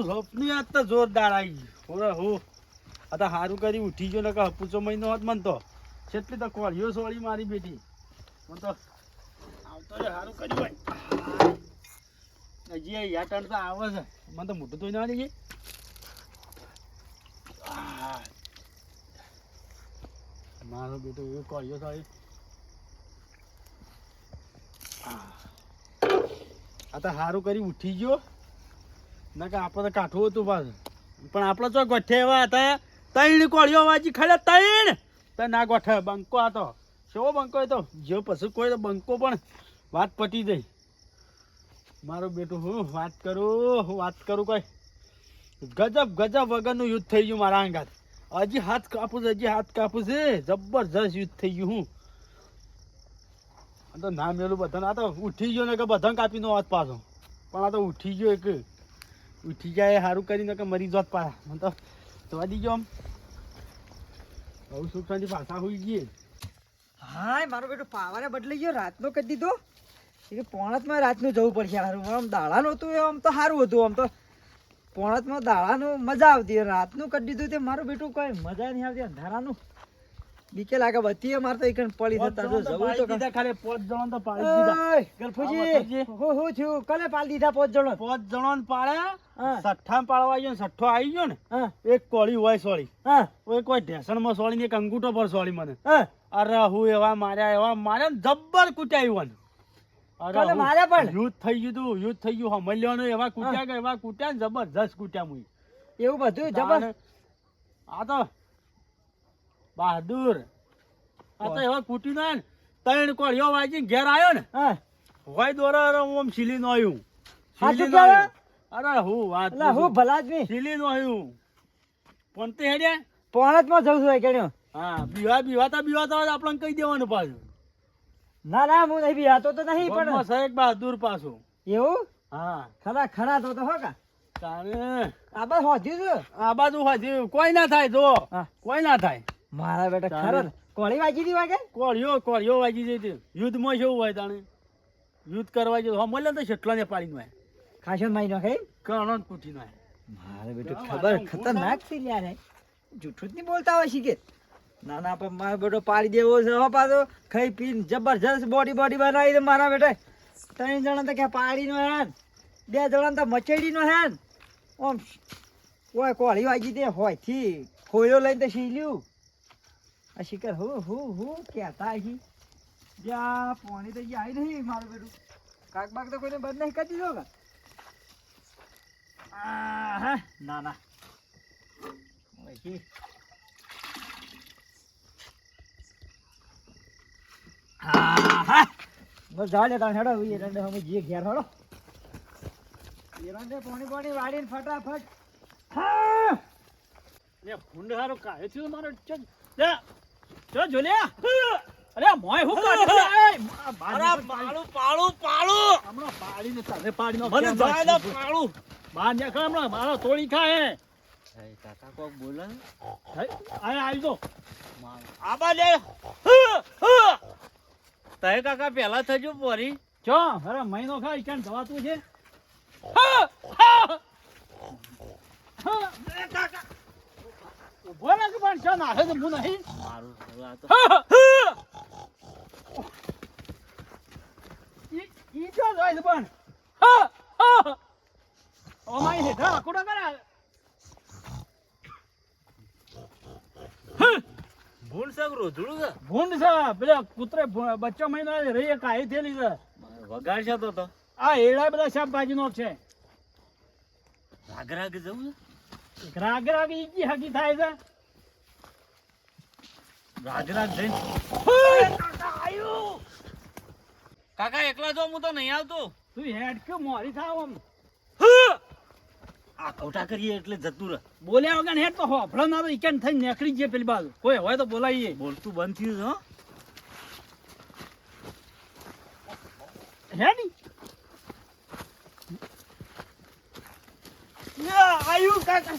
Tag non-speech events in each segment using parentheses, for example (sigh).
પેલું સપનું તો જોરદાર આવી ગયું. હો. આ તો સારું કરી ઉઠી ગયો ને કે મહિનો હોત મને તો. છેટલી તો કોળીઓ સોળી મારી બેટી મને તો આવતો રે સારું કર્યું ભાઈ. હજી આ ટણ તો આવે છે. મને તો મોટું તો ના જઈએ મારો બેટો એવો કોળીઓ સોળી. આ તો સારું કરી ઉઠી ગયો. ના કે આપણે તો કાઠું હતું પાછું. પણ આપણે તો ગોઠે એવા હતા, તૈણ કોળીઓ વાંચી ખાલે તૈણ. તો ના ગોઠે, બંકો હતો કેવો બંકો હતો જો પછી કોઈ તો બંકો પણ વાત પટી જઈ મારું બેટું, હું વાત કરું, હું વાત કરું કોઈ? ગજબ ગજબ વગરનું યુદ્ધ થઈ ગયું મારા અંગાત હજી હાથ કાપું છે, હજી હાથ કાપું છે. જબરજસ્ત યુદ્ધ થઈ ગયું હું. તો ના મેલું બધાને, આ તો ઉઠી ગયો ને કે બધાને કાપીનો વાત પાછો. પણ આ તો ઉઠી ગયો એક. ઉઠી જાય સારું કરીને કે મરી જોત પા મને તો જવા દીજો આમ. બહુ સુખ શાંતિ પાછા હોઈ ગઈ. હાય, મારો બેટો પાવારે બદલાઈ ગયો, રાતનો કરી દીધો. એ કે પોણતમાં રાતનું જવું પડશે, હારું. આમ દાડાનું હતું આમ તો સારું હતું, આમ તો. પોણતમાં દાડાનું મજા આવતી, રાતનું કરી દીધું તે મારું બેટું કોઈ મજા નહીં આવતી, અંધારાનું. બીકે લાગે બધી મારે તો એક પડી થતા જો જવું તો દીધા ખાલી પોચ જણો તો પાડી દીધા. ગલફુજી હો હું થયું. કલે પાડી દીધા પોચ જણો? પોચ જણો ને પાડ્યા. સઠ્ઠા પાડવા આવ્યો ને સઠ્ઠો આવી ગયો ને એક કોળી હોય સોળી. હા. કોઈ કોઈ ઢેસણમાં સોળી ને એક અંગૂઠો પર સોળી મને. અરે હું એવા માર્યા એવા માર્યા ને જબ્બર કૂટ્યા ને અરે મારે પણ? યુદ્ધ થઈ ગયું તું યુદ્ધ થઈ ગયું હમલ્યાનું એવા કૂટ્યા કે એવા કૂટ્યા ને જબરજસ્ત કૂટ્યા મુઈ. એવું બધું જબર આ તો બહાદુર. આ તો એવા કૂટી ના ને ત્રણ કોળીઓ વાગી ઘેર આવ્યો ને હોય દોરા આમ સીલી નો આવ્યું. અરે હું વાત હું ભલા આદમી સીલી નો આવ્યું પણ તે પોણતમાં જવું હોય કેણ્યો. હા બીવા બીવાતા બીવાતા આપણને કહી દેવાનું પાછું. ના ના હું નહીં બિહાતો તો નહીં પણ સાહેબ બહાદુર પાછું. એવું? હા. ખરા ખરા તો તો હો કા. તારે આ બસ હોધ્યું છે. આ બાજુ હોય કોઈ ના થાય જો. કોઈ ના થાય. મારા બેટા. ખરા કોળી વાગી દી વાગે? કોળીઓ કોળિયો વાગી જઈ હતી. યુદ્ધમાં શું હોય તાણે. યુદ્ધ કરવા જતો મળે તો શેટલા ને પાડી નો ખાસો માઈ નાખે કણો જ કૂટી નો મારે બેટો ખબર ખતરનાક થઈ લ્યા રે જૂઠું જ નહીં બોલતા હોય શીખે. ના ના પણ મારો બેટો પાડી દેવો છે હો પાછો. ખાઈ પીને જબરજસ્ત બોડી બોડી બનાવી દે મારા બેટા. ત્રણ જણા તો ક્યાં પાડીનો હેન બે જણા તો મચેડીનો હેન ઓમ ઓય કોળી વાગી દે હોયથી ખોયો લઈને તો શીલ્યું. આ શિકર હું હું હું કહેતા હી જ્યાં પોણી તો આવી નહીં મારું બેટું કાક બાક તો કોઈને બંધ નહીં કરી દીધો કા ના ના. આહા. બસ જા લે હેડો ફટાફટ હા ચો જોલ્યા અરે મોય હું કાઢ અરે પાળું પાળું પાળું હમણાં પાડીને તારે પાડીનો મને જાય દે પાળું બાર ને હમણાં મારો તોડી ખાય. કાકા કોક બોલે? આય આવી દો આબા લે તય કાકા પેલા થજો પોરી જો અરે મહિનો ખાય કેમ જવાતું છે. ઊભો કે પણ ચો નાખે તો હું નહીં? મારું હવે આ તો ઈ ચો જાય છે પણ. ઓ કરે. ભૂંડ રોધડું છે? ભૂંડ છે. પેલા કૂતરે બચ્ચો મહિનો રહી કાઈ થયેલી છે. વગાડ છે તો તો. આ એડા બધા શાકભાજી નો છે. રાગ રાગ જવું રાગ રાગ ઈજી હકી થાય છે. કાકા એકલા જો હું તો નહીં આવતો. તું હેડ કે મોરી થાવ આમ. આ કૌટા કરીએ એટલે જતું રહે. બોલ્યા વગર હેડ તો હોફળો ના તો ઈકન થઈને નીકળી જઈએ પેલી બાજુ. કોઈ હોય તો બોલાવીએ બોલતું બંધ થયું છે હો. હેડ યા, આયુ કાકા.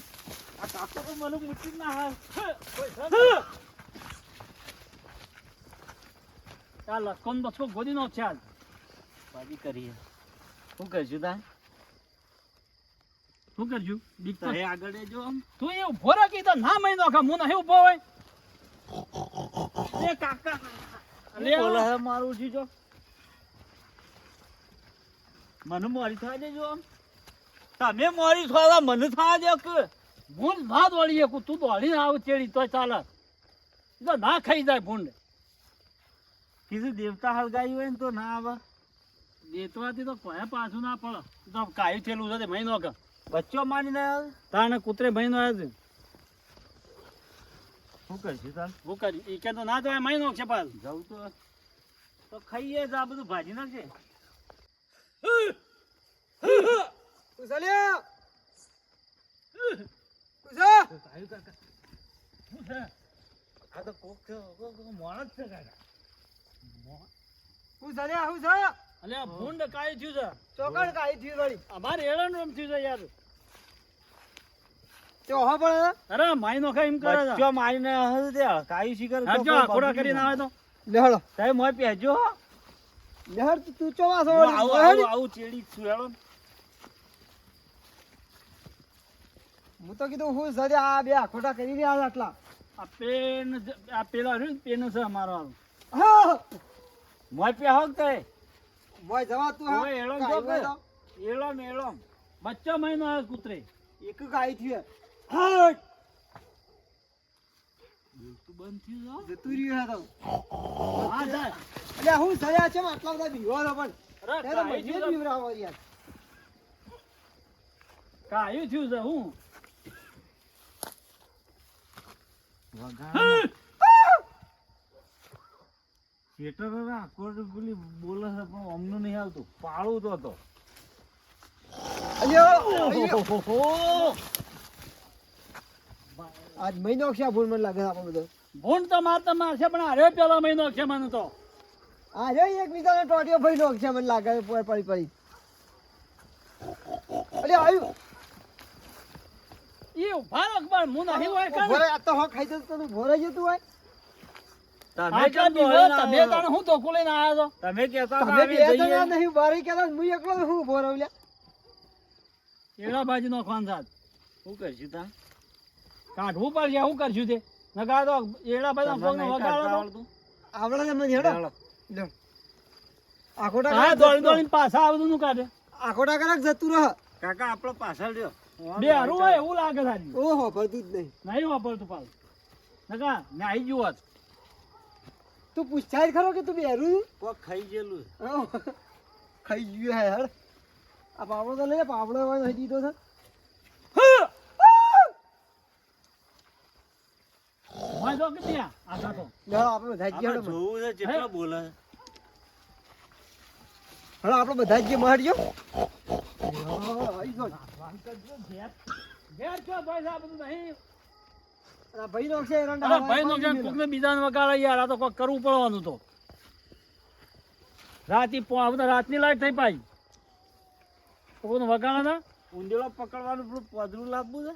કાકો તો મને મૂકી ના હાલ? આ લસકોન બસકો ગોદી નો ચાલ બાજી કરીએ શું કરશું તા શું કરજો બીક તો હે આગળ જો તું એ ઊભો રાખી તો ના મહિનો ખા હું નહીં ઊભો હોય એ કાકા. લે બોલે હે મારું જીજો મને મોરી થવા દેજો તમે મોરી થવા મને થવા દે કે. ભૂંડ ના દોડીએ કુ તું દોડીને આવ ચેડી તો ચાલે. તો ના ખાઈ જાય ભૂંડ. કીધું દેવતા હળગાયું હોય ને તો ના આવે. દેતવાથી તો કોઈ પાછું ના પડે. તો કાયું થયેલું છે તે મહિનો કે. બચ્ચો મારી ના તાણે કૂતરે મહિનો આવ્યો છે. શું કરશું તાર? શું કરી એ કે તો ના જવાય મહિનો છે પાછું. જવું તો તો ખાઈએ જ આ બધું ભાજી નાખશે કુશલ્યા કુશા શું છે આ તો કોક થયો કોક મોણ જ છે કાકા કુશલ્યા હું છે? અલે ભૂંડ કાયું થયું છે. ચોકડ કાઈ થયું વળી. અમારે એળણ રમ થયું છે યાર. તે ઓહો પડે અરે મહિનો ખાઈ એમ કરે છે. હશે તે હળકાયું શિખર તો હાજો કોઈ ખોડા બાજુ કરીને ના. આવે તો. લેહડો સાહેબ મોય પહેજો લેહર તું- હું વળી? આવું આવું ચેડી છું હું તો કીધું હું સરે આ બે ખોટા કરી રહ્યા છે આટલા. આ પેન આ પેલા રહ્યું પેન છે અમારો હાલ. મોય પે હોક તે. મોય જવા તું હા. એળો જો કે. એળો મેળો બચ્ચો મહિનો આ કૂતરે. એક કાઈ થયું હટ તું બંધ થયું છે? જતું રહ્યું હે તો. હા જાય એટલે હું સરે છે આટલા બધા બીવો પણ. અરે મજે. બીવરાવો યાર કાયું થયું છે હું? શેટર હવે પેલી બોલે છે પણ અમનું નહીં આવતું પાળું તો હતો. આજ મહિનો છે ભૂલ મને લાગે આપણો બધો. ભૂંડ તો મારશે પણ અરે પેલા મહિનો છે મને તો. આ એક બીજાને ટોટીઓ ભાઈ નો છે મને લાગે પડી પડી. અરે આવ્યું. એ ઊભા અખબાર હું હોય કાં? ભોરે આ તો હો ખાઈ જતો તો ભોરે જતું હોય તમે કેમ દિવસ તમે? હું ધોકો લઈને આવ્યો છો તમે કહેતા તમે આવી જણા જઈએ. નહીં બારી કેતા હું એકલો હું ભોરે ઓલ્યા એડા બાજુ નો ખાન સાથ શું કરશું તા? કાઢવું પડશે શું કરશું તે નકા તો એડા બાજુ ફોન વગાડો આવડતું? આવડે ને મને હેડો ચાલો. લ્યો. આ ખોટા હા દોડી દોડીને પાછા આ નું કાઢે આખોટા ખોટા કરાક જતું રહ કાકા આપણો પાછળ રહ્યો બે હારું હોય એવું લાગે સારી ઓહો ભરતું જ નહીં. નહીં વાપરતું પાલ. નકા ને આવી ગયું હોત. તું પૂછાય જ ખરો કે તું બેરું કોક ખાઈ ગયેલું. ખાઈ ગયું હે હેડ આ પાવડો તો લે પાવડો હોય નહીં દીધો છે. હોય કે ત્યાં આખા તો. લે આપણે બધા જ જોવું છે કેટલો બોલે. છે. આપણે બધા જ ગયા મહાડજો ઘેર છો ભાઈ આ બધું નહીં ભાઈ નો છે ભાઈ નો ક્યાંક કોકને બીજાને વગાડે યાર આ તો કોક કરવું પડવાનું તો. રાતી પો- રાતની લાઈટ થઈ પાઈ. કોકને વગાડે ના? પકડવાનું પેલું પદરું લાવવું છે?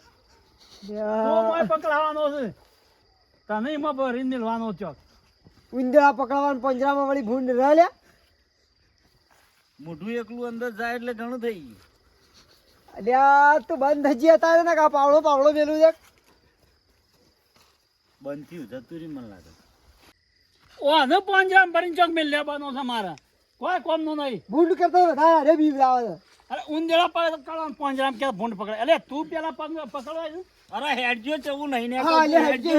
તો પકડાવાનો છે. તને એમાં ભરીને નીલવાનો ચોક ઉંદરા પકડવાનું પંજરામાં વળી ભૂંડ રહ્યા મોઢું એકલું અંદર જાય એટલે ઘણું થઈ ગયું. અલ્યા તું બંધ થઈ ગયા તારે ને કા પાવડો પાવડો મેલું છે. બંધ થયું જતું રહ્યું મને લાગે. ઓ આને પાંજરામ ભરીને ચોક મેલ લેવાનો છે મારે. કોઈ કોમનું નહીં. ભૂંડ કરતા વધારે અરે બીવરાવે છે. અરે ઉંદેડા પકડવા પાંજરામ કે ભૂંડ પકડે? એટલે તું પેલા પગ પકડવા છે અરે હેડજો ચવું નહીં ને. હેડજે.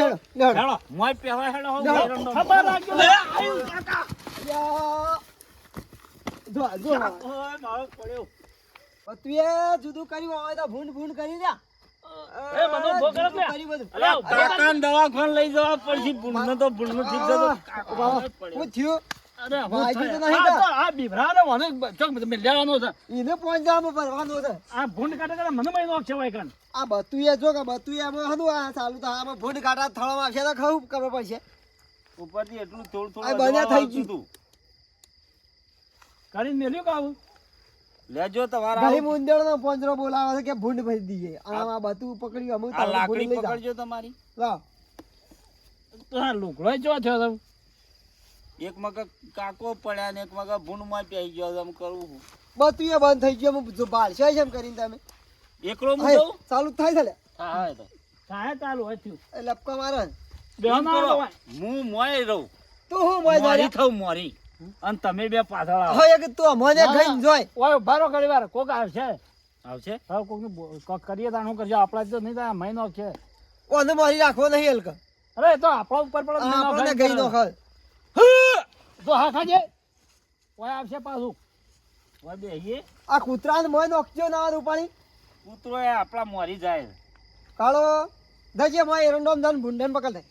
હેડો મોય પેલા હેડો હો ખબર રાખજો. લે, આયુ. કાકા. જો જો. ઓય, મારો પડ્યો. તું એ જુદું કર્યું હોય તો ભૂંડ ભૂંડ કરી દે ભૂંડ કાઢે થળમાં આવશે તો ખરું ખબર પડશે. ઉપરથી એટલું થોડું આ થોડું થઈ ગયું. કરીને મેલ્યું કે આવું? લેજો તમારા ગરીબ નો પોંજરો બોલાવે છે કે ભૂંડ ભરી દઈએ આમાં બતું પકડી અમુક આ લાકડી પકડજો તમારી. લા તો આ લુગડો ચો થયો તો. એક મગા કાકો પડ્યા ને એક મગા ભૂંડમાં પી ગયો આમ કરવું બતું એ બંધ થઈ ગયું જો બાળ છે એમ કરીને તમે. એકલો હું હે, ચાલુ થાય છે લે. હા હા તો. થાય ચાલુ હોય થયું. એ લપકા મારે. એમ હું મોય રહું. તું હું મોય મોરી થઉં મોરી. અને તમે બે પાછળ આવો. એક તું મને ના, જોય. ઓય બારો ઘડી વાર. કોક આવશે. આવશે? હા કોકનું બો- કોક કરીએ તો આનું કરજો. આપણા તો નહીં થાય મહિનો છે. ઓને મારી રાખવો નહીં હલક અરે તો આપણા ઉપર પડે તો મહિનો આપણને ખાઈને ગઈ નો. ખાય તો હા ખાજે. ઓય આવશે પાછું. ઓય બેહીએ. આ કૂતરાને મોય નોખજો ના રૂપાણી. કૂતરો એ આપણા મોરી જાય. કાળો દજે મોય એરંડોમ ધન ભૂંડન પકડ દે.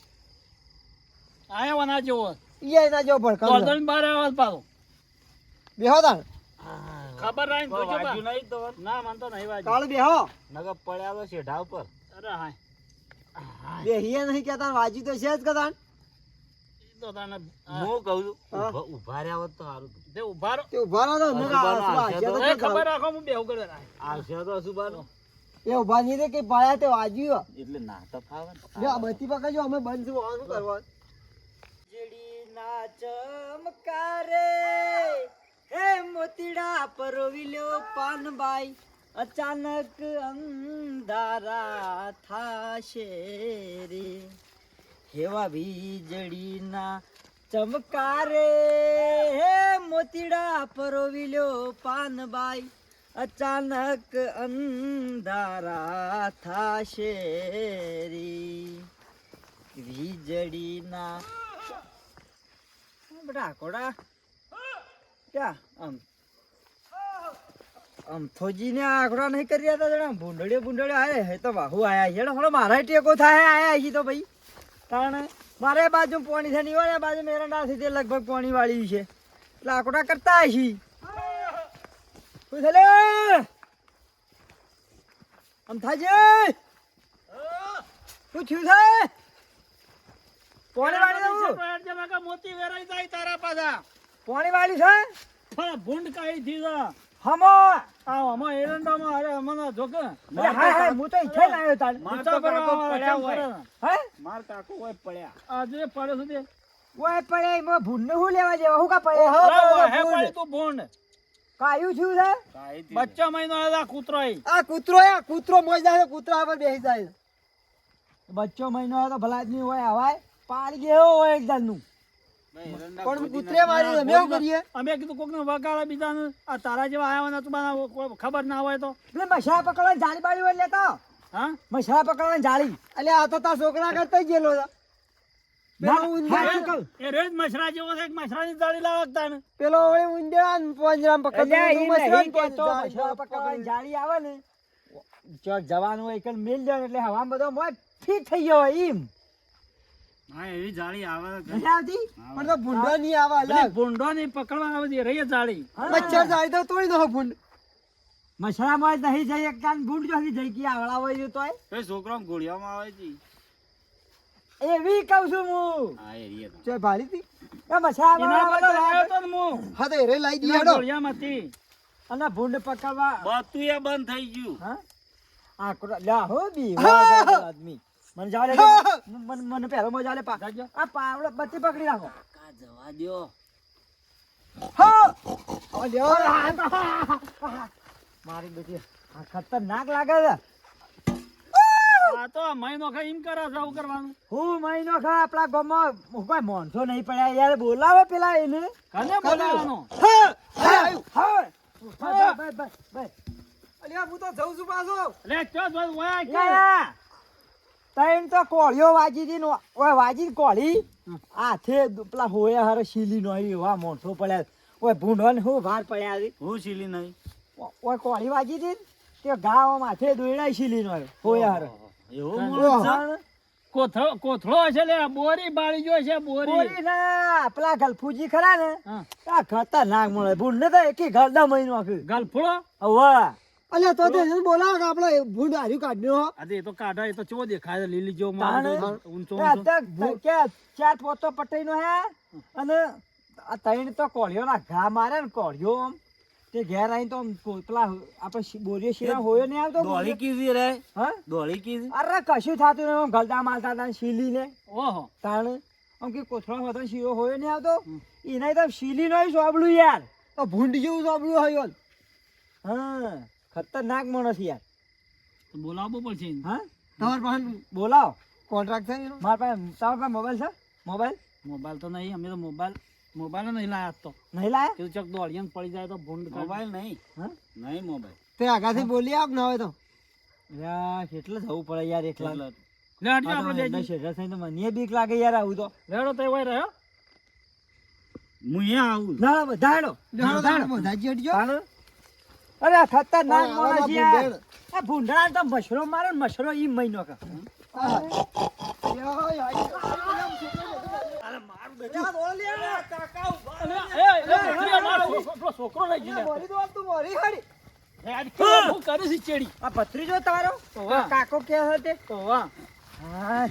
આયા વના જેવો. ઈ ના જો ભડકા ગોળદણ બાર આવે પાડો બેહો તાણ. ખબર રાઈ વાગ્યું બા. નહીં તો? ના માનતો તો નહીં વાગ્યું. કાળ બેહો. નગર પડ્યા તો શેઢા ઉપર. અરે હા બેહીએ નહીં કેતા વાજી તો છે જ કદાન ઈ તો તને હું કહું છું હા. ઊભા- ઊભા રહ્યા હોત તો સારું તે ઊભા તે ઊભા ના તો હજુ નકા બાનો આસવા આવશે છે તો એ શું ખબર રાખો હું બેહું કરે આવશે તો અશુભાનો એ ઊભા નહીં રે કે પાયા તે વાજ્યું એટલે ના તો ફાવે જો આ પકડજો અમે બંધ આનું કરવા વીજળીના ચમકારે. હે મોતીડા પરોવિલ્યો પાનબાઈ, અચાનક અંધારા થાશે રે. હેવા વીજળીના ચમકારે. હે મોતીડા પરોવિલ્યો પાનબાઈ, અચાનક અંધારા થાશે વીજળીના બેટા કોડા ક્યાં? આમ. આમ ફોજીને આંકડા નહીં કરી રહ્યા જણા ભૂંડળે ભૂંડળે આયા હે તો બાહુ આયા છે. થોડો મારા ટેકો થાય, આયા છે તો ભાઈ. કારણ મારે બાજુ પોણી છે નહીં હોય બાજુ મેરંડા તે લગભગ પોણી વાળી છે. એટલે આંકડા કરતા હશી છે આમ છે? શું થયું પોણી વાળી દઉં મોતી વેરાઈ જાય તારા પાછા. પોણી વાળી છે? પણ ભૂંડ કાઈ દીધા હમો! આ આમાં એરંડામાં અરે મને જોકે. હા હાય હું તો ઈથે લાવ્યો તાન માર પર પડ્યા હોય. હે? માર કાકો હોય પડ્યા. આજે પડે સુધી ઓય પડે મો ભૂંડ હું લેવા જેવા? હું કા પડે? ઓહો, હે પડે તું ભૂંડ. કાયું થયું છે? બચ્ચા મહિનો આ કૂતરો. આ કૂતરો આ કૂતરો મોજ જાય કૂતરા પર બેસી જાય. બચ્ચો મહિનો તો ભલા આદમી હોય હવાય પાડી ગયો હોય એક દાનનું પણ કૂતરે મારી અમે શું કરીએ. અમે કીધું કોકને વગાડે બીજાને. આ તારા જેવા આવ્યા તું ખબર ના હોય તો. એટલે મસાલા પકડવાની જાળી બાળી હોય લેતો હા? મસાલા પકડવાની જાળી. એટલે આ તો તાર છોકરા કરતા ગયેલો પેલો ના, ઉંદર પંજરામ પકડવાની. જાળી આવે ને. જવાનું હોય મેલ જાય એટલે હવામાં બધો મોય ફિટ થઈ ગયો એમ. હા એવી જાળી આવે તો આવતી? પણ તો ભૂંડો નહીં આવે અલગ. ભૂંડો ની પકડવા આવે છે રહી જાળી. મચ્છર જાય તો તોડી દો ભૂંડ. મસાલામાં જ નહીં જઈ એક કાન ભૂંડ જો જઈ કે આવડા હોય તોય. કઈ છોકરો ગોળિયામાં આવે છે. એવી કહું છું હું. હા એરિયા તો. ચાલ ભારી એ મસાલા એના વાળા બદલે બધા લાવ્યો તો હું. હા તો એરે લાવી દઈએ એના હેડો. અને ભૂંડ પકડવા. બધું એ બંધ થઈ ગયું. હા? બી આદમી. મને જવા દે મને મને પહેલો મજા લે પા. આ પાવડો બત્તી પકડી રાખો. કા જવા દ્યો. મારી બેટી આ ખતરનાક લાગે છે. આ તો મહિનો ખાઈ એમ કરે છે કરવાનું. હું મહિનો ખા આપણા ગામમાં હું કોઈ માણસો નહીં પડ્યા. યાર બોલાવે પેલા એને. કને બોલાવાનો હા, તો જઉં છું પાછો. લે ચો જોઈ ઓય કે. તૈણ તો કોળીઓ વાજી હતી ઓય વાજી કોળી? હાથે પેલા હોયા હારે શીલી નો એવા માણસો પડ્યા ઓય ભૂંડો ને હું ભાર પડ્યા હતી હું સીલી નહીં ઓય કોળી વાજી ને તે ગાવ માથે દોયડા શીલી નો હોયા હારે. એવું છે? કોથળો કોથળો છે લે બોરી બાળી જો છે બોરી. બોરી ના પેલા ગલફુજી ખરા ને. આ ખતરનાક મળે ભૂંડ ને તો એકી ઘરડા મહિનો આખી ગલફુડો હવે અલ્યા તો તે બોલાવો કે આપણે ભૂંડ હાર્યું કાઢ્યો અરે એ તો કાઢા એ તો ચો દેખાય છે? લીલી જો તાણે. ઊંચો ઊંચો કે ચાટ પોતો પટઈનો હે? અને આ તૈણ તો કોળિયો ના ઘા મારે ને કોળિયો આમ. તે ઘેર આઈ તો આમ પેલા આપણે બોરીએ શીરા હોયો ને આવતો દોળી કીધી રે? હા? દોળી કીધી? અરે કશું થતું નહીં આમ માલતા મારતા હતા શીલી ને ઓહો. તાણે આમ કે કોથળો હતો શીરો હોયો નહીં આવતો? એને તો શીલી નો સોબળું યાર. તો ભૂંડ જેવું સોબળું હોય હા. ખતરનાક માણસ યાર. તો બોલાવવો પડશે હા? તમાર પાસે બોલાવો. કોન્ટ્રાક્ટ છે મારા પાસે તમારા પાસે મોબાઈલ છે? મોબાઈલ? મોબાઈલ તો નહીં અમે તો મોબાઈલ મોબાઈલ નહીં લાયા તો. નહીં લાયા? એવું ચક દોડીને પડી જાય તો ભૂંડ મોબાઈલ નહીં. હા? નહીં મોબાઈલ. તે આગાથી બોલી આપ ના હોય તો? યાર એટલે જવું પડે યાર એકલા. મને બીક લાગે યાર આવું તો. રેડો તો હોય રહ્યો. હું અહીંયા આવું. બધા બધા તમે બધા જ હટજો. તાણે? અરે આવા યાર. ભૂંડણ. આ ભૂંડણા તો મશરો મારો ને મશરો ઈ મહિનો કા. છોકરો લઈ ગયો મોરી દો આપ તું મોરી હાડી. હું કરી છે ચેડી આ ભત્રીજો તારો કાકો કે હતે હા.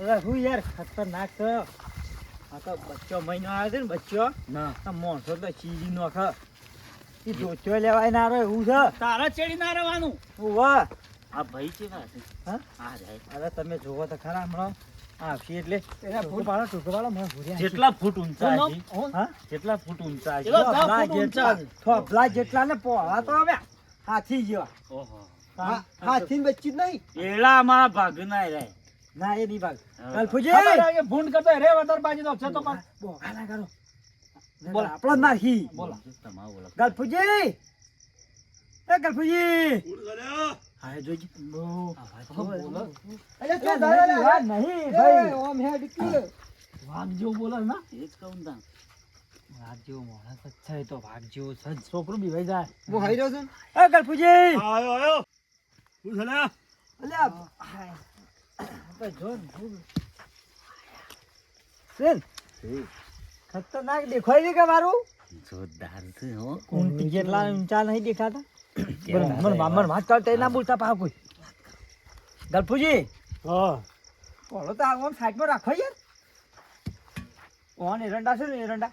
અરે હું યાર ખતરનાક આ તો બચ્ચો મહિનો આવ્યો છે ને બચ્ચો. ના. માણસો તો ચીજી નોખ ઈ ધોચો લેવાય ના રહ્યો એવું છે? તારા ચેડી ના રહેવાનું. વાહ આ ભાઈ છે હા? આ જાય. અરે તમે જોવો તો ખરા હમણાં. આવશે એટલે. ટૂંકો પાડો ટૂંકો પાડો મને ભૂર્યા જેટલા ફૂટ ઊંચા હા જેટલા ફૂટ ઊંચા જેટલા. થોભલા જેટલા ને પોળા તો હવે હાથી જેવા. ઓહો. હા, બચ્ચી નહીં. એડા ભાગ ના રહે. ના એ નહીં ભાગ. હા. ભૂંડ કરતો રે વધારે બાજી તો છે તો પણ બોલા કરો. બોલો. આપણો નાખી બોલો ગલફુજી એ ગલફુજી હા જોજી બોલો અલ્યા, એ ચો ધારે લે. નહીં, ભાઈ ઓમ હેડ કી. વાઘ જેવું બોલે ના એ જ કહું ને તાન. વાઘ જેવો માણસ જ છે તો વાઘ જેવો છે જ. છોકરું બીવાઈ જાય હું હાઈ રહ્યો છું એ ગલફુજી આયો આયો શું છે? અલ્યા હાય. આપણે જો ને, જો ને. બેન, ખતરનાક દેખાય છે કે મારું? જોરદાર છે હો. ઊંટ જેટલા ઊંચા નહીં દેખાતા? (coughs) મન મામર વાત કરતા ના બોલતા પા કોઈ. ગલફુજી? હા. પોળો તો આમ સાઈડમાં રાખો યાર. ઓન એરંડા છે ને એરંડા.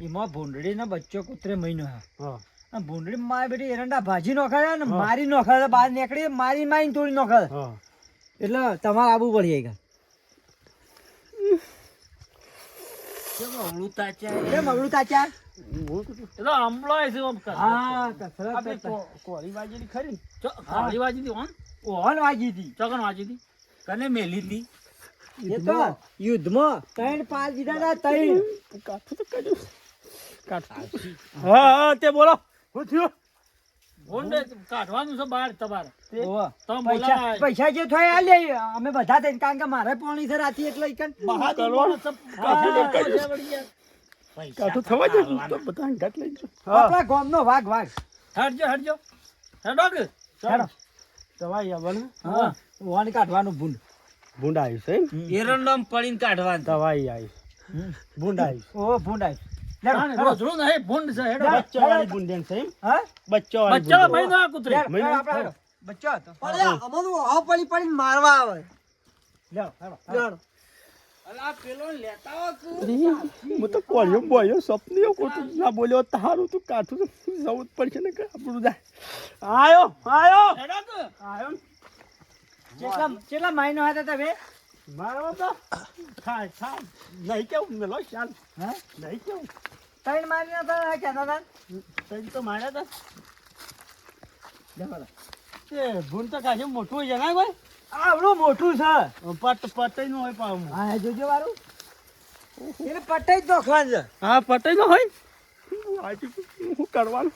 એમાં ભૂંડડીનો બચ્ચો કૂતરે મહિનો હા. ભૂંડળી મારી બેટી એરંડા ભાજી નોખાય ને મારી નોખાય બહાર નીકળી મારી મારી તોડી નોખાય એટલે તમારે આવવું પડી ગયા કને મેલી હતી? એ તો યુદ્ધમાં? ત્રણ પાર દીધા હતા ત્રણ. કાઠું તો કર્યું કાઠું હા હા તે બોલો. શું થયું? કાઢવાનું છે બહાર તમારે. પૈસા જે થાય આ લે અમે બધા થઈને કારણ કે મારે પોણી છે રાતી એટલે કાઠું થવા તો તો બધા અંગાત લઈ આપણા ગામનો વાઘ વાઘ. હટજો હટજો હેડો કે હેડો. દવાઈ આવવાનું. હા. ઓન કાઢવાનું ભૂંડ. ભૂંડ આવ્યું છે પડીને કાઢવાનું. દવાઈ આવી ભૂંડ આવ્યું ઓ ભૂંડ આવી લેડો, હા, હેડો. રોજડું નહીં, ભૂંડ છે હેડો. બચ્ચો વાળી ભૂંડેન છે હા? બચ્ચો વાળી બચ્ચા ભૂંડ. ભાઈ કૂતરી લેડો, હેડો, આપણે હેડો. બચ્ચો હતો. અરે અમારું હાવ પડી પડીને મારવા આવે. લેડો, હેડો, હેડો. હું તો કોળિયો બોલ્યો સપનીઓ ખોટું ના બોલ્યો. તારું તું કાઠું તો જવું જ પડશે ને આપણું જાય. આયો આયો. હેડો કે આયો. કેટલા કેટલા મહિનો હતા તમે મારો તો થાય નહીં કેવું મેલો ચાલ હા? નહીં કેવું. ત્રણ મારી હતા કહેતા હતા. ત્રણ તો માર્યા તા લેડો, તે ભૂન તો કાશે મોટું છે ના ભાઈ આવડું મોટું છે. પટ પટાઈ નું હોય પાછું. હા જોજો વારું એને પટાઈ જ નોખવાનું છે. હા પટાઈ નો હોય? આજે શું કરવાનું?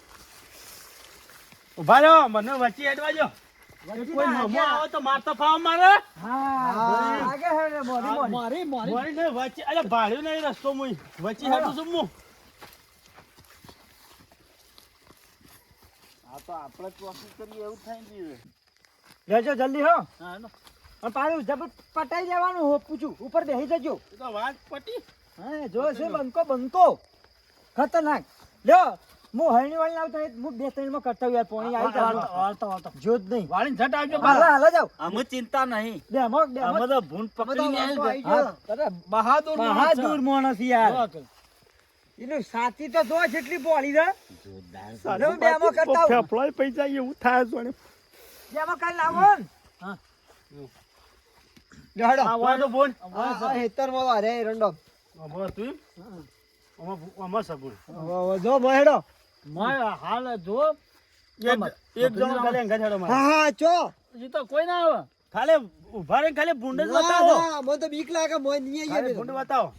ઊભા રહ્યો મને વચ્ચે હેડવા જો કોઈ આવે તો મારતો ફાવ મારે. હા આગળ હેડો, મોરી, વચ્ચે અરે ભાડ્યું નહીં રસ્તો મુઈ. વચ્ચે હેડું છું હું. આ તો આપણે કોશિશ કરીએ એવું થાય ને લેજો જલ્દી હો. હા પાછું જબર પટાઈ દેવાનું હો પૂછું ઉપર બેસી જજો. તો વાત પટી. હા જો છે બંકો બંકો ખતરનાક. લ્યો હું હરણી વાળી આવતો હું બે ત્રણમાં કરતા યાર પોણી આવી જાવ વાળતો, વાળતો. જો જ નહીં. વાળીને ઝટ આવજો હાલા હાલા જાવ અમે ચિંતા નહીં. બે મો અમે તો ભૂંડ પકડીને આવી ગયો. બહાદુર બહાદુર માણસ યાર. એનું સાચી તો જો જેટલી પોળી છે. જોરદાર. હું કરતા આવું. ફેફળાય જાય એવું થાય લાવો બોલ આ અરે તું. સગુણ મોય હાલ જો એક એક જણો ખાલી અંગા છેડો હા હા ચો. હજી તો કોઈ ના આવે. ખાલી ઊભા રે ખાલી ભૂંડ જ બતાવો. મને તો બીક લાગે મોય નહીં અમે ભૂંડ બતાવો.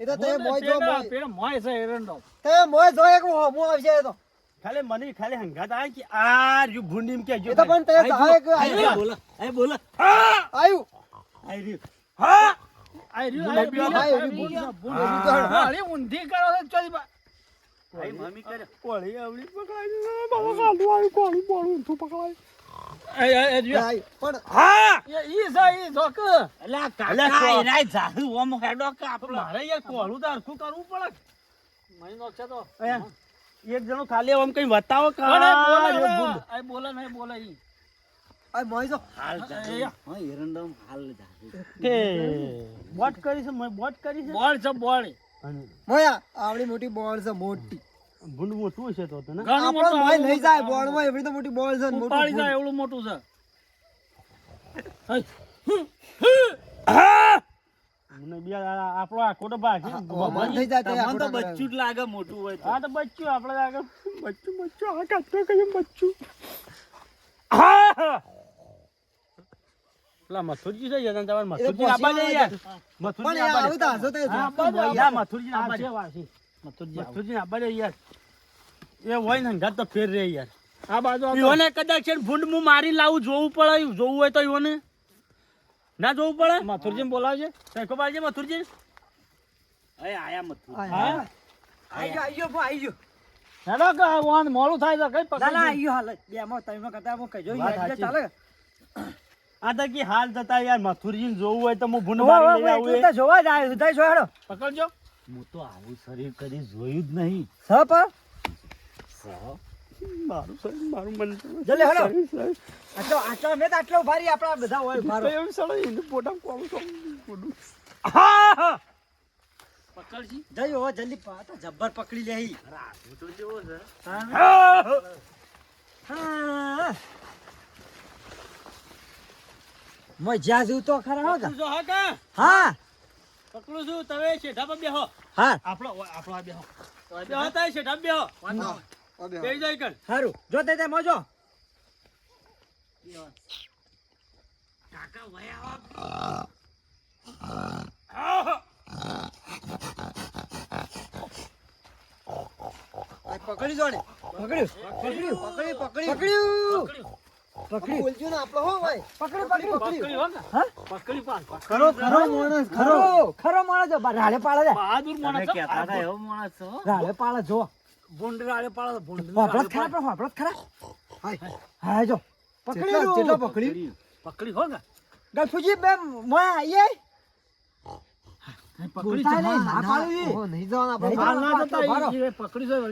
એ તો તે મોય જો મોય. પેલા મોય છે એરંડો. તે મોય જો એક હોમું આવશે તો. ખાલી મને ખાલી હંગાત આવે કે આ રહ્યું ભૂંડ એમ કહેજો એ તો પણ તે. સહાયક આવ્યું. બોલો. હા. આ આ આ. હા, અરે ઊંધી કરો છો, ચોરી બા- મમ્મી કરે. કોળી આવડી પકડાય. બાબા કાઢું કોળી બોળું તું પકડાય. પણ હા! ઈ છે, ઈ જોક. અલ્યા કાકા એનાય જાહુ ઓમ હેડો કે આપણે. મારે યાર કોળું તો હરખું કરવું પડે. મહિનો છે તો. એક જણો ખાલી કઈ બતાવો કે અરે બોલે. આ નહીં, બોલે ઈ. આ જો. હાલ જાહુ. હા એરંડમ હાલ જાહુ કે બોટ કરી છે મેં બોટ કરી છે? બોલ છે, બોલ. મોયા આવડી મોટી બોલ છે મોટી. ભૂંડ મોટું છે તો તને ને? ઘણું મોટું મોય લઈ જાય બોલમાં એવડી તો મોટી બોલ છે મોટું ઉપાડી જાય એવડું મોટું છે. મને બે આપણો આ તો ભાગ છે. બંધ થઈ જાય તો એ તો બચ્ચું જ લાગે મોટું હોય હા તો બચ્ચું આપણે લાગે. બચ્ચું બચ્ચું આ કાચો કહીએ બચ્ચું. હા હા. પેલા મથુરજી છે યાર. તમારે મથુરજી યાર મથુરજી તો મથુરજી વાસી. મથુરજી. મથુરજી આપવા દે યાર. એ હોય ને હંગાત તો ફેર રે યાર. આ બાજુ આવતો. કદાચ છે ભૂંડ હું મારી લાવું જોવું પડે જોવું હોય તો ઈવોને ના જોવું પડે? મથુરજીને બોલાવજે. સરખો બાજુ મથુરજી? અરે આયા મથુર. હા? આઈ ગયો, આઈ ગયો, આઈ ગયો. હેલો કે આ વાહન મોડું થાય છે કઈ ના, ના, આઈ પકડી ગયો હાલ. જ. બેમાં ત્રણમાં કરતા આમાં કહેજો, વાત ઈ એટલે સાચી. ચાલે. આ તો કે હાલ જતા યાર મથુરજી જોવું હોય તો હું ભૂંડ મારી લઈ આવું તો જોવા જ આવ્યો પકડજો. હું તો આવું શરીર કદી જોયું જ નહીં સ પર? મારું શરીર મારું મન. શરીર, શરીર. આટલો આટલો મેં તો આટલો ભારી આપણા બધા હોય રહો. એવું શરીર, એને પોતાનું કોલું તો કોલું. હા પકડજી જઈ જલ્દી પા- જબ્બર પકડી લે ઈ. હા, હા. હા. મોય જ્યાં જેવું તો ખરા હો કા. પકડું છું, હા કા? હા પકડું છું. તમે શેઠા પર બેહો. હા. આપણો આપણો આ બેહો. બેહો તાય શેઠા પર બેહો. હા, આ બે. જાય કર સારું જો તે તે મોજો. આ પકડી જોડે પકડ્યું. પકડ્યું. પકડ્યું, પકડી, પકડી. બોલજો ને આપણો હો ભાઈ. પકડ્યું પકડ્યું પકડી. હો ને? હા? પકડી પાડ ખરો ખરો માણસ ખરો. ખરો. માણસ જો રાડે છે. બહાદુર માણસ છે. રાડે પાડે જો. ભૂંડ રાડે પાડે ભૂંડ હોપળત ખરા પણ હોપળત ખરા. હાય. હા જો. કેટલા કેટલા પકડ્યું પકડી? પકડી હો ને. ગલફુજી બે મોય આઈએ પકડી ના ના, ના પકડ્યું પકડ્યું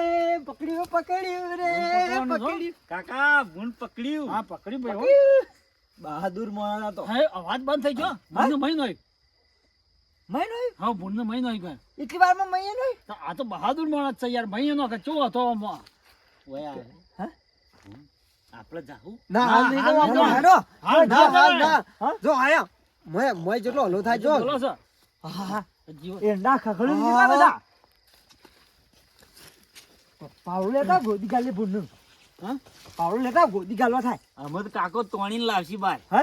રે પકડવાનું છો? પકડ્યું. કાકા ભૂંડ પકડ્યું. હા પકડી ભાઈ. બહાદુર માણસ તો. હે અવાજ બંધ થઈ ગયો? એક. મય નહીં હા ભૂંડનો મહિનો એક ભાઈ. એટલી વારમાં મય નહીં તો આ તો બહાદુર માણસ છે યાર. મહિનો કે ચો હતો. આપણે જાહુ? ના હાલ નહીં હાલ ના હાલ. ના ના. જો આયા. મોય મોય જેટલો હલો થાય જો. બોલો છે. હા હા જીવો. એ ના ખખડું. દીધા બધા? પાવડું લેતા ગોદી ગાલે ભૂંડનું. હા? પાવડું લેતા ગોદી ગાલવા થાય. અમે તો કાકો તોણીને લાવશી બાર. હે?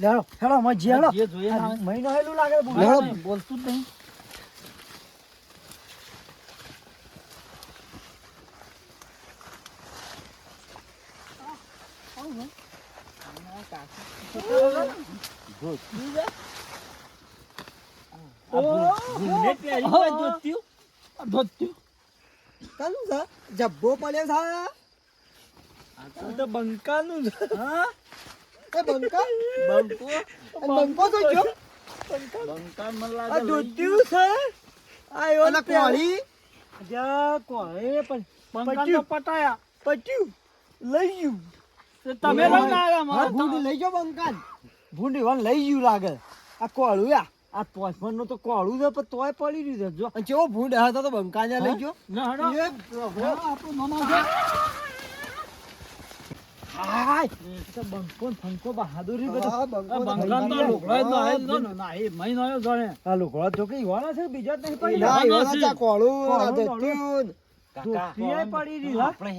લેડો હેડો મય જે જોઈએ મહિનો હેલું લાગે હા, બોલતું જ નહીં. ભૂંડને પહેરી હા. કોઈ જોત્યું? આ ધોત્યું. કાનું છે જબ્બો પડ્યો છે તો બંકાનું હા? એ બંકા? બંકો? બંકો તો જો. બંકા? મને લાગે લઈ દોત્યું છે? આયો અને કોળી? જા કોળે પણ બંકાને તો પટાયા. પટ્યું. લઈ ગયું. તમે આવ્યા હા મારે લઈ ગયો બંકાન. ભૂંડી વાન લઈ ગયું લાગે. આ કોળું યા. આ પોચમનનું તો કોળું છે પણ તોય પડી રહ્યું છે. જો અને કેવો ભૂંડ હતો તો બંકાને લઈ ગયો. ના, હેડો. એ પ્રભુ. મામા છે. હાય! તો બંકો ફંકો બહાદુરી બધો. હા, તો બંકાને તો ભાઈ લુગડો જ ના હા, ના, એ મહિનો આવ્યો જાણે. આ લોકો છોકરી હોના છે બીજો નહીં પડી ના, કોળું, આ કાકા પડી આપણે.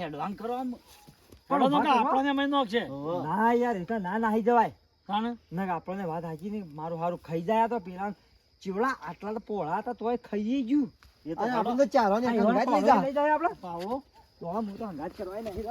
આપણને છે. ના યાર એ તો ના નાહી જવાય. તાણે ના આપણને વાત હાચી ને મારું હારું ખાઈ જાય તો પેલા ચીવડા આટલા તો પોળા હતા તોય ખાઈ ગયું. એ તો આપણે તો ચારો ને લઈ જાય. આપણે? પાવો. તો હું તો અંગાત કરવા નહીં.